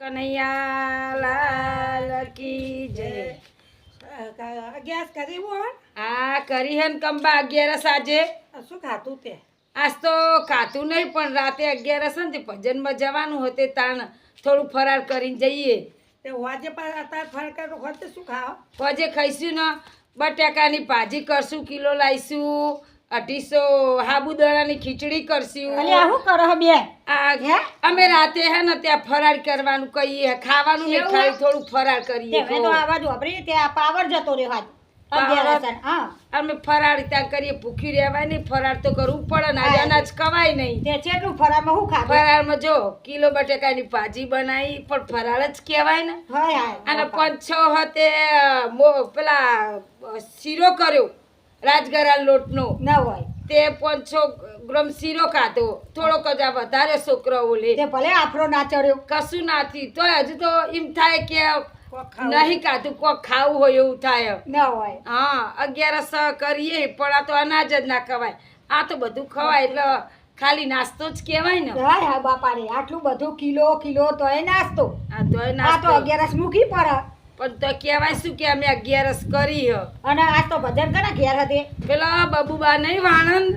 કનૈયા લાલ કી જય. ગેસ કરી આ કરી હે કંબા અગિયારસ આજે. શું ખાતું તે? આજ તો ખાતું નહીં પણ રાતે અગિયારસ ને ભજનમાં જવાનું હોય તે તાણ થોડું ફરાર કરીને જઈએ. તે વાજે પર અત્યારે ફરક હોત તો શું ખાવ? પજે ખાઈશું ને બટાકાની ભાજી કરશું કિલો લાવીશું અઢીસો સાબુદાણાની ખીચડી કરશું. અલ્યા શું કરો બે? આ હે? અમે રાતે હે ને ત્યાં ફરાર કરવાનું કહીએ. ખાવાનું એવું? ખાલી થોડું ફરાર કરીએ. તો ત્યાં પાવર જતો રહ્યો હાથ. ને, અમે ફરાળ ત્યાં કરીએ. ભૂખી રહેવાય નહીં ફરાળ તો કરવું પડે ને. આજે અનાજ કવાય નહીં. તે ચેટલું ફરામાં શું ખાય ફરાળમાં જો કિલો બટેકાની ભાજી બનાવી પણ ફરાળ જ કહેવાય ને. અને પાંચ છ હતે પેલા શીરો કર્યો. રાજગરા લોટનો. ના હોય. તે પાંચસો ગ્રામ શીરો ખાધો. થોડોક જ આ વધારે છોકરો ઓલે. તે ભલે આફરો ના ચડ્યો. કશું નાથી. તો હજુ તો એમ થાય કે નહીં ખાધું કોક ખાવું હોય એવું થાય. ના હોય. હા અગિયારસ કરીએ પણ આ તો અનાજ જ ના ખવાય. આ તો બધું ખવાય એટલે ખાલી નાસ્તો જ કહેવાય ને. હા હા બાપા રે આટલું બધું કિલો કિલો તોય નાસ્તો. આ તોય નાસ્તો. અગિયારસ મૂકી પર. પણ તો કહેવાય શું કે અમે અગિયારસ કરી હ. અને આ તો ભજન કના ઘેર હતી. પેલા બબુબા નહીં વાણંદ?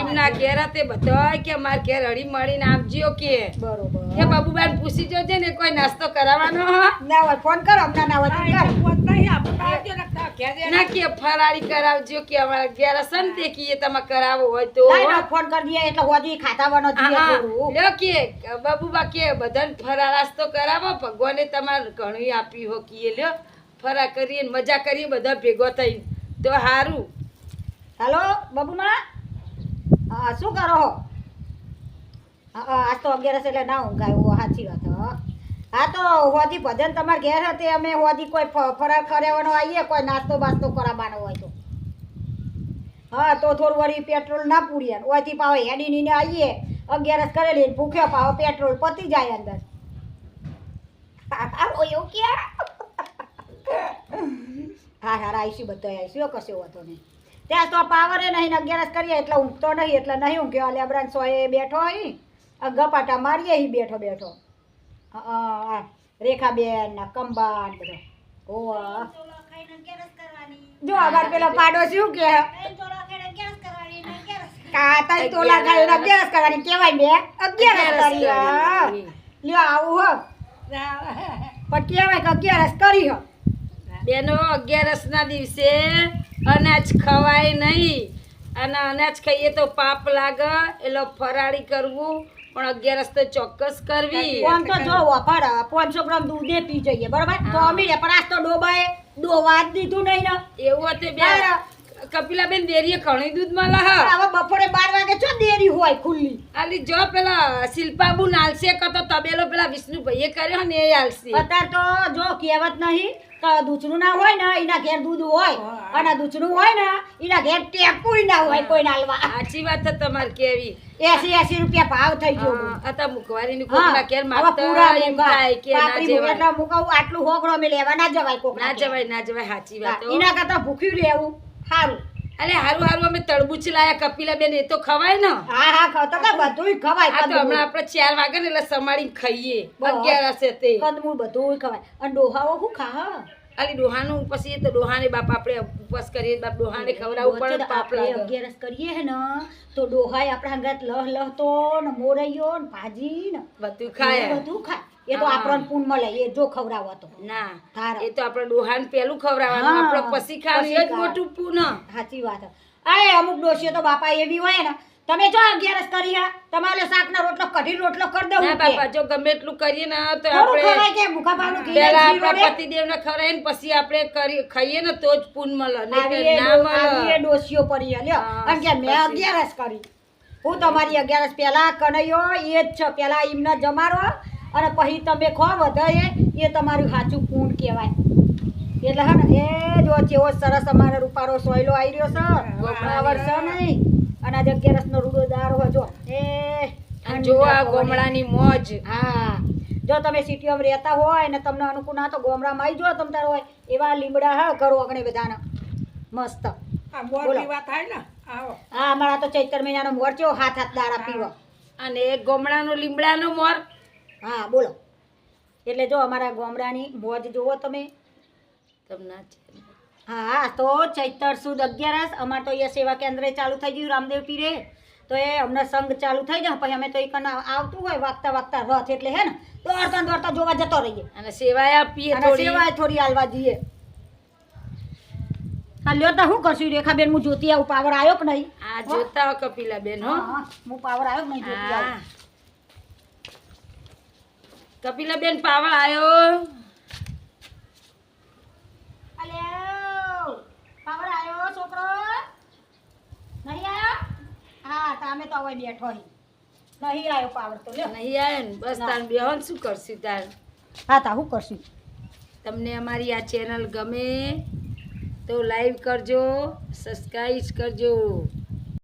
એમના ઘેર હતી બધા કે માર ઘેર હળી મળીને આપજો કે. બરોબર. કે બબુબાને પૂછી જોજે ને કોઈ નાસ્તો કરાવવાનો ના હોય ફોન કરો હમણાં ના હોય તો કર. ના કે ફરાળી કરાવજો કે અમારા ઘેર હશે ને તે કીએ તમે કરાવો હોય તો. ફોન કરી દઈએ એટલે હોજી ખાતાવાનો થોડું. લ્યો કે બાબુબા કે બધાને ફરાળાસ તો કરાવો ભગવાને તમારે ઘણું આપ્યું હો કીએ લ્યો. ફરા કરીએ મજા કરીએ બધા ભેગો થઈ તો સારું હાલો બબુમા? હા શું કરો હો? આજ તો અગિયારસ એટલે ના ઊંઘાય સાચી વાત. હો તો હોદી ભજન તમારા ઘેર હતી અમે હોદી કોઈ ફ- ફરાર કરાવવાનો આવીએ કોઈ નાસ્તો બાસ્તો કરાવવાનો હોય તો. હા તો થોડું વળી પેટ્રોલ ના પૂરીએ ઓયથી પાવે હેડી ને આવીએ અગિયારસ કરેલી ભૂખ્યો પાવો પેટ્રોલ પતી જાય અંદર. એવું ક્યાં હા હા આવીશું બધો આવીશું કશો વાંધો નહીં. ત્યાં તો પાવરે નહીં ને અગિયારસ કરીએ એટલે ઊંઘતો નહીં એટલે નહીં ઊંઘ્યો. એટલે અબરાન સોએ બેઠો અહીં ગપાટા મારીએ અહીં બેઠો બેઠો. રેખાબેન ને કંબા ને બધો જો અમાર પેલો પાડો શું કે? કાતા તોલા ખાઈને અગિયારસ કરવાની કહેવાય બે? અગિયારસ કરી લ્યો આવું હો. પણ કેવાય કે અગિયારસ કરી હો. બેનો અગિયારસ ના દિવસે અનાજ ખવાય નહીં. અને અનાજ ખાઈએ તો પાપ લાગે એટલે ફરાળી કરવું પણ અગિયારસ તો ચોક્કસ કરવી. આમ તો જો વફાડ પાંચસો ગ્રામ દૂધે પી જઈએ બરાબર? તો અમી રે પણ આજ તો ડોબાએ ડોવા જ દીધું નહીં ને. એવું હતું બે હા. કપિલાબેન દેરીએ ઘણી દૂધમાં લહ હવે બપોરે બાર વાગે ચો દેરી હોય ખુલ્લી? આલી જો પેલા શિલ્પાબુ નાલશે કતો તબેલો પેલા વિષ્ણુભાઈએ કર્યો ને એ આલસી અત્યારે તો જો કહેવત નહીં દૂધનું ના હોય ને એના ઘેર દૂધ હોય. અને દૂધનું હોય ને એના ઘેર ટેપુય ના હોય કોઈ નાલવા. સાચી વાત છે તમારે કેવી. એસી એસી રૂપિયા ભાવ થઈ ગયો હતા હા, કોકના ઘેર હવે એમ થાય કે ના જવાય. એટલે મૂંગા આટલું હોકળો મે લેવા ના જવાય કોક ના જવાય ના જવાય સાચી વાત એના કરતા ભૂખ્યું લેવું સારું. અરે હારું હારું અમે તરબૂચ લાયા કપિલાબેન એ તો ખવાય ને. હા હા ખાવ તો કે બધું ખવાય આ તો હમણાં આપણે ચાર વાગે ને એટલે સમાડીને ખાઈએ. અગિયાર હશે તે. કંદમૂળ બધું ખવાય. અને ડોહાઓ શું ખા અલી ડોહાનું પછી તો ડોહાને બાપ આપણે ઉપવાસ કરીએ બાપ ડોહાને ખવડાવવું પડે આપણે અગિયારસ કરીએ હે ને તો ડોહાય આપણા હંગાત લહ લહ તો ને મોરૈયો ને ભાજી ને બધું ખાય. બધું ખાય. એ તો આપણને પૂન મળે એ જો ખવડાવો તો. ના એ તો આપણે ડોહાન પેલું ખવડાવવાનું આપણે પછી ખાવાનું એ જ મોટું પૂન. સાચી વાત. અરે અમુક ડોશીઓ તો બાપા એવી હોય ને તમે જો અગિયારસ કરી હા તમારે શાકના રોટલો કઢી રોટલો કરી દઉં ના બાપા જો ગમે એટલું કરીએ ને તો આપણે ખવાય કે ભૂખા પાનું પેલા ને આપણા. પતિદેવને પછી આપણે કરી ખાઈએ ને તો જ પૂન મળે નહીં ના એ મળે. ડોશીઓ પડી લ્યો. મેં અગિયારસ કરી. હું તમારી અગિયારસ પહેલા કનૈયો એ જ છે પહેલા એમને જમાડો અને પછી તમે ખો વધારે એ તમારું સાચું પૂન કહેવાય. એટલે હા ને એ જો જેવો સરસ અમારે રૂપારો સોયલો આવી રહ્યો છે ફ્લાવર છે નહીં. અને આજે અગિયારસનો રૂડો દાર હોય જો એ જો આ ગોમડાની મોજ. હા. જો તમે સિટીઓમાં રહેતા હોય ને તમને અનુકૂળ ના તો ગોમડામાં આવી જો તમ તાર હોય. એવા લીમડા હા કરો અગણે બધાના. મસ્ત. બોલો. હા અમારા તો ચૈતર મહિનાનો મોર છે હાથ હાથ દાડા પીવો. અને એક ગોમડાનો લીમડાનો મોર. હા બોલો. એટલે જો અમારા ગામડાની મોજ જુઓ તમે. તમને હા તો ચૈતર સુદ અગિયારસ અમારે તો અહીંયા સેવા કેન્દ્રે ચાલુ થઈ ગયું રામદેવ પીરે. તો એ અમને સંઘ ચાલુ થઈ જાય પછી અમે તો એક આવતું હોય વાગતા વાગતા રથ એટલે હે ને દોડતા દોડતા જોવા જતો રહીએ. અને સેવાય આપીએ સેવાય થોડી. હાલવા જઈએ. હા લ્યો તો શું કરશું? રેખાબેન હું જોતી આવું પાવર આવ્યો કે નહીં? આ જોતા કપિલા બેન હો. પાવર આવ્યો કે નહીં? જોતી આવું કપિલા બેન પાવળ આવ્યો અલ્યો આવ્યો છોકરો. નહીં આવ્યો હા તમે તો હવે બેઠો નહીં આવ્યો પાવર તો નહીં આવ્યો ને બસ તાર બેહન શું કરશું તાર? હા તા શું કરશું? તમને અમારી આ ચેનલ ગમે તો લાઈવ કરજો સબસ્ક્રાઈબ કરજો.